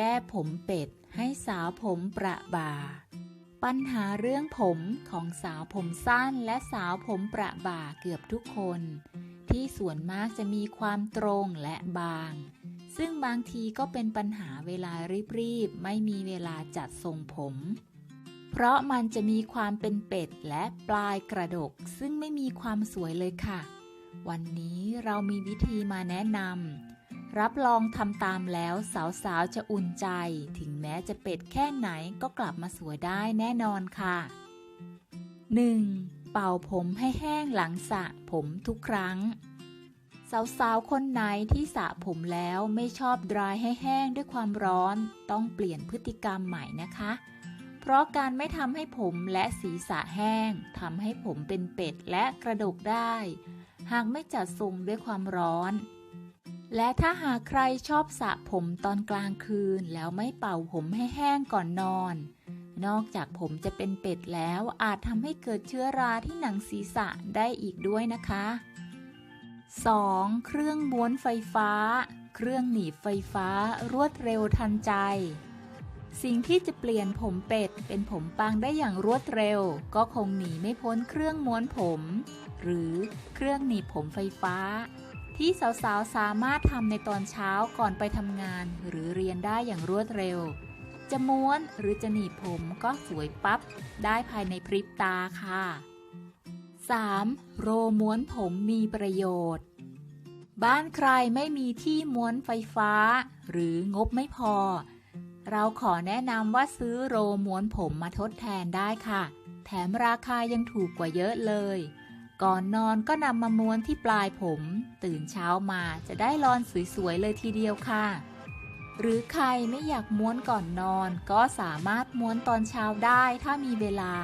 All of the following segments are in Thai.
แก้ผมเป็ด ให้สาวผมประบ่า ปัญหาเรื่องผมของสาวผมสั้นและสาวผมประบ่าเกือบทุกคน ที่ส่วนมากจะมีความตรงและบาง ซึ่งบางทีก็เป็นปัญหาเวลารีบๆ ไม่มีเวลาจัดทรงผม เพราะมันจะมีความเป็นเป็ดและปลายกระดก ซึ่งไม่มีความสวยเลยค่ะ วันนี้เรามีวิธีมาแนะนำ รับรองทำตามแล้วสาวๆจะอุ่นใจ ถึงแม้จะเป็ดแค่ไหนก็กลับมาสวยได้แน่นอนค่ะ 1. เป่าผมให้แห้งหลังสระผมทุกครั้ง สาวๆ คนไหนที่สระผมแล้วไม่ชอบดรายให้แห้งด้วยความร้อน ต้องเปลี่ยนพฤติกรรมใหม่นะคะ เพราะการไม่ทำให้ผมและศีรษะแห้งทำให้ผมเป็นเป็ดและกระดกได้ หากไม่จัดทรงด้วยความร้อน และถ้าหากใครชอบสระผมตอนกลางคืน แล้วไม่เป่าผมให้แห้งก่อนนอน นอกจากผมจะเป็นเป็ดแล้วอาจทำให้เกิดเชื้อราที่หนังศีรษะได้อีกด้วยนะคะ 2. เครื่องม้วนไฟฟ้า เครื่องหนีบไฟฟ้ารวดเร็วทันใจ สิ่งที่จะเปลี่ยนผมเป็ดเป็นผมปังได้อย่างรวดเร็ว ก็คงหนีไม่พ้นเครื่องม้วนผม หรือเครื่องหนีบผมไฟฟ้า ที่สาวๆ สามารถทำในตอนเช้าก่อนไปทำงาน หรือเรียนได้อย่างรวดเร็ว จะม้วนหรือจะหนีบผมก็สวยปั๊บ ได้ภายในพริบตาค่ะ 3. โรม้วนผมมีประโยชน์ บ้านใครไม่มีที่ม้วนไฟฟ้า หรืองบไม่พอ เราขอแนะนำว่าซื้อโรม้วนผมมาทดแทนได้ค่ะ แถมราคายังถูกกว่าเยอะเลย ก่อนนอนก็นำมาม้วนที่ปลายผม ตื่นเช้ามาจะได้รอนสวยๆเลยทีเดียวค่ะ หรือใครไม่อยากม้วนก่อนนอน ก็สามารถม้วนตอนเช้าได้ถ้ามีเวลา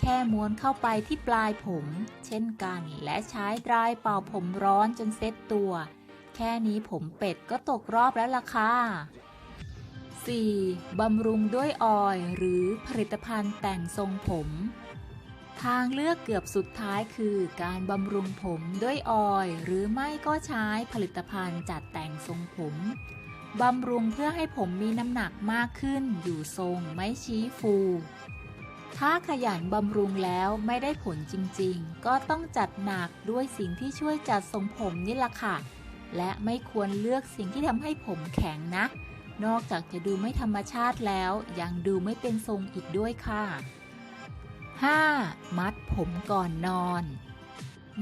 แค่ม้วนเข้าไปที่ปลายผม เช่นกันและใช้ดรายเป่าผมร้อนจนเซ็ตตัว แค่นี้ผมเป็ดก็ตกรอบแล้วล่ะค่ะ 4. บำรุงด้วยออยล์หรือผลิตภัณฑ์แต่งทรงผม ทางเลือกเกือบสุดท้ายคือการบำรุงผมด้วยออยล์หรือไม่ก็ใช้ผลิตภัณฑ์จัดแต่งทรงผมบำรุงเพื่อให้ผมมีน้ำหนักมากขึ้นอยู่ทรงไม่ชี้ฟู ถ้าขยันบำรุงแล้วไม่ได้ผลจริงๆ ก็ต้องจัดหนักด้วยสิ่งที่ช่วยจัดทรงผมนี่ล่ะค่ะ และไม่ควรเลือกสิ่งที่ทำให้ผมแข็งนะ นอกจากจะดูไม่ธรรมชาติแล้ว ยังดูไม่เป็นทรงอีกด้วยค่ะ 5. มัดผมก่อนนอน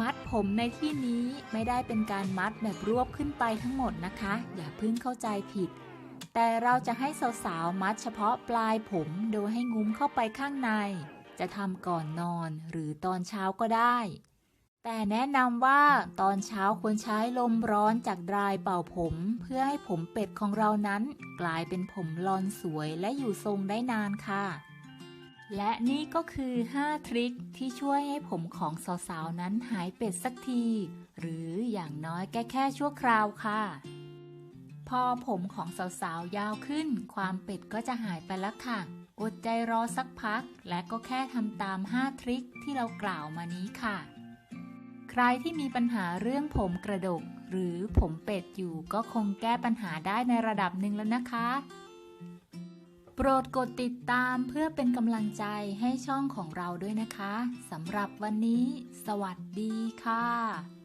มัดผมในที่นี้ไม่ได้เป็นการมัดแบบรวบขึ้นไปทั้งหมดนะคะ อย่าเพิ่งเข้าใจผิด แต่เราจะให้สาวๆมัดเฉพาะปลายผมโดยให้งุ้มเข้าไปข้างใน จะทำก่อนนอนหรือตอนเช้าก็ได้ แต่แนะนำว่าตอนเช้าควรใช้ลมร้อนจากดรายเป่าผม เพื่อให้ผมเป็ดของเรานั้น กลายเป็นผมลอนสวยและอยู่ทรงได้นานค่ะ และนี่ก็คือ 5 ทริคที่ช่วยให้ผมของสาวๆนั้นหายเป็ดสักที หรืออย่างน้อยแค่แค่ชั่วคราวค่ะ พอผมของสาวๆยาวขึ้น ความเป็ดก็จะหายไปแล้วค่ะ อดใจรอสักพัก และก็แค่ทำตาม 5 ทริคที่เรากล่าวมานี้ค่ะ ใครที่มีปัญหาเรื่องผมกระดก หรือผมเป็ดอยู่ก็คงแก้ปัญหาได้ในระดับหนึ่งแล้วนะคะ ปรดกดติดตามเพื่อเป็นกำลังใจให้ช่องของเราด้วยนะคะสำหรับวันนี้ สวัสดีค่ะ